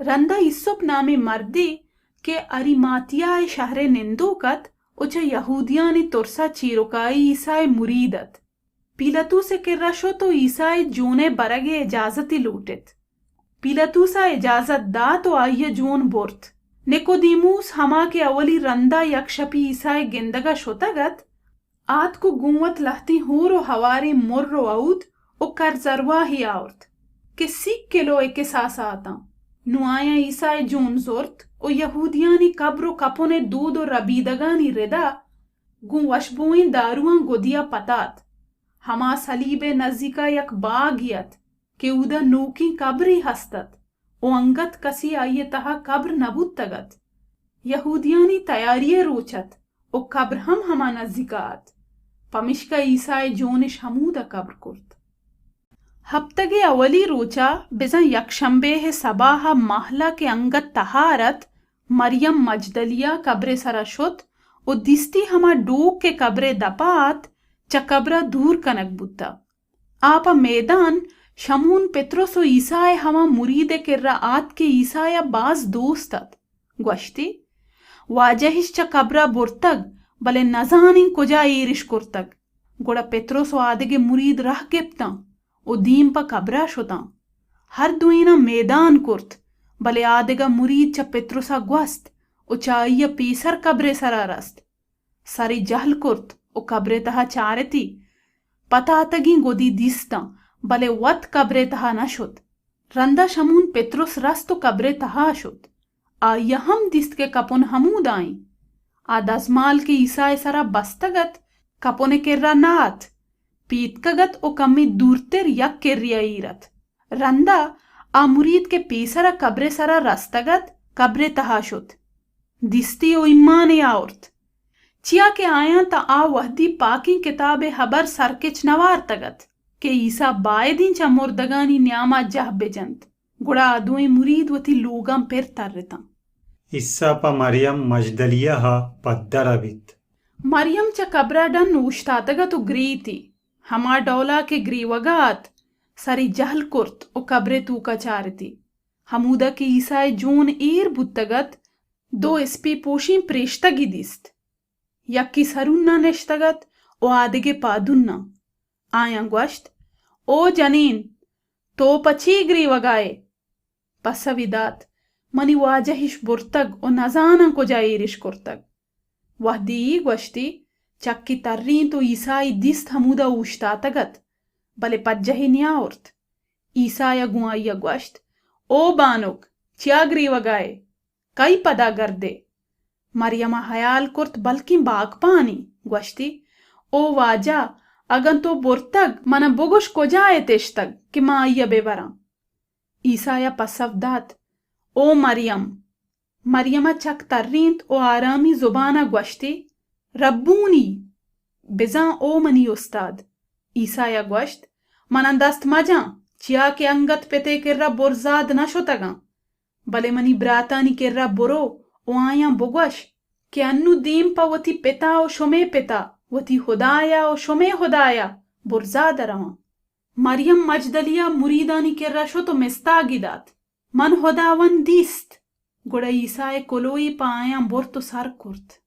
रंदा इस्सुप नामी मर्दी के अरिमातिया शहरे निंदूकत उच यहूदियानी तुरसा चीरुकाई ईसाई मुरीदत। पीलतू से किर्रशो तो ईसाई जूने बरगे इजाजती लूटित। पीलतू सा इजाज़त दा तो आइय जून बोर्थ निकोदीमूस हमा के अवली रंदा यक्षपी ईसाई गिंदगा शोतगत, आत को गुंवत लहती हूरो हवारी मुर्रो आउद ओ कर जरवा ही आउर्थ के सीख किलो एके सासा आता। नुआया ईसाई जोनसोर्त ओ यहूदियानी कब्रो कपोने दूध और रबीदगानी रेदा गु वशबुई दारुआ गोदिया पतात हमा सलीबे नजीका यक बागियत के उदा नूकी कब्री हस्तत ओ अंगत कसी आए तहा कब्र नबुत तगत यहूदियानी तैयारिय रोचत ओ कब्र हम हमा नजीका आत पमिश्का ईसाई जोनिश हमूदा कब्र कुर्त हप्तगे अवली रोचा बिजन यक्षंबे सबाह महला के अंगत तहारत मरियम मजदलिया कब्रे सरा शुत ओ दिस्ती हमा डूक के कब्रे दपात च कब्रा दूर कनक बुद्धा। आप मैदान, शमून पेत्रोसो ईसाय हमा मुरीदे किर्रा आत के ईसाया बाज दोस्तत। ग्वश्ती, वाजहिश च कब्रा बुर्तग, बले नजानी कुजा ईरिश कुर्तग। गुड़ा पेत्रोसो आदगे मुरीद रह गेप्ता। ओ दीम पा कब्रा शुता। हर दुईना मैदान कुर्त। बले आदेगा मुरीद चा पेत्रुसा ग्वस्त। ओ चाइया पीसर कब्रे सरारस्त सारी जहल कुर्त, ओ कब्रे तहा चारेती। पतातगी गोदी दिस्ता बले वत कब्रे तहा नशुत रंदा शमून पेत्रुस रस्तो कब्रे तहा शुत। आ यहम दिस्त के कपुन हमूद आई। आ दसमाल के ईसाए सरा बस्तगत, कपुने केर्रा नाथ ईरत रंदा आ मुरीद के पीसरा कब्रे सरा रस्तगत कब्रे तहाशुत। दिस्ती ओ इम्माने आउर्त। चिया के आया ता आ वहदी पाकी किताबे हबर सरकिच नवार तगत के ईसा बाय दिन चा मुर्दगानी न्यामा जह बेजंत। गुड़ा अदुई मुरीद वती लोगम पेर तरता इस्सा पा मरियम मजदलिया हा पद्दरबित मरियम चा कब्रा डन उश्तातगत उग्रीती। हमा डौला के ग्रीवगात, सरी जहल कुर्त ओ कब्रे तूका चारती हमूदा के ईसाय जून ईर बुत्तगत, दो एसपी पोशी प्रेश्तगी दिस्त। यक्की सरुन्ना नेश्तगत, ओ आदिगे पादुन्ना। आया ग्वश्त, ओ जनीन तो पचीग्री वगाए पसविदात मनी वाजहिश बुर्तग ओ नजाना चक्की तर्रीन तो ईसाई दिस्त हमूदा उश्तातगत bale pajjahiniyaort Isaya guaya gwasht o banuk chiagriwa gaye kai pada garde मरियमा हयाल कुर्त बल्कि बाग पानी ग्वश्ती ओ वाजा अगन तो बुरतग मन बुगुश को जाए तेश्तग कि माँ आइया बेवरा ईसाया पसवदात ओ मरियम मरियमा चक तर्रींत ओ आरामी जुबाना ग्वश्ती रब्बूनी बिजा ओ मनी उस्ताद ईसाया ग्वश्त मनन दस्त मज़ा चिया के अंगत पेते किर्रा बुरजाद नशोतगा बले मनी ब्रातानी किर्रा बुरो ओ आया बुगवश के अन्नु दीम पा वती पिता ओ शुमे पिता वती खुदाया ओ शुमे खुदाया मरियम मजदलिया मुरीदानी किर्रा शो तो मिस्तागिदात मन खुदावन दीस्त गुड़ा ईसाए कोलोई पाया बुर तो सर कुर्त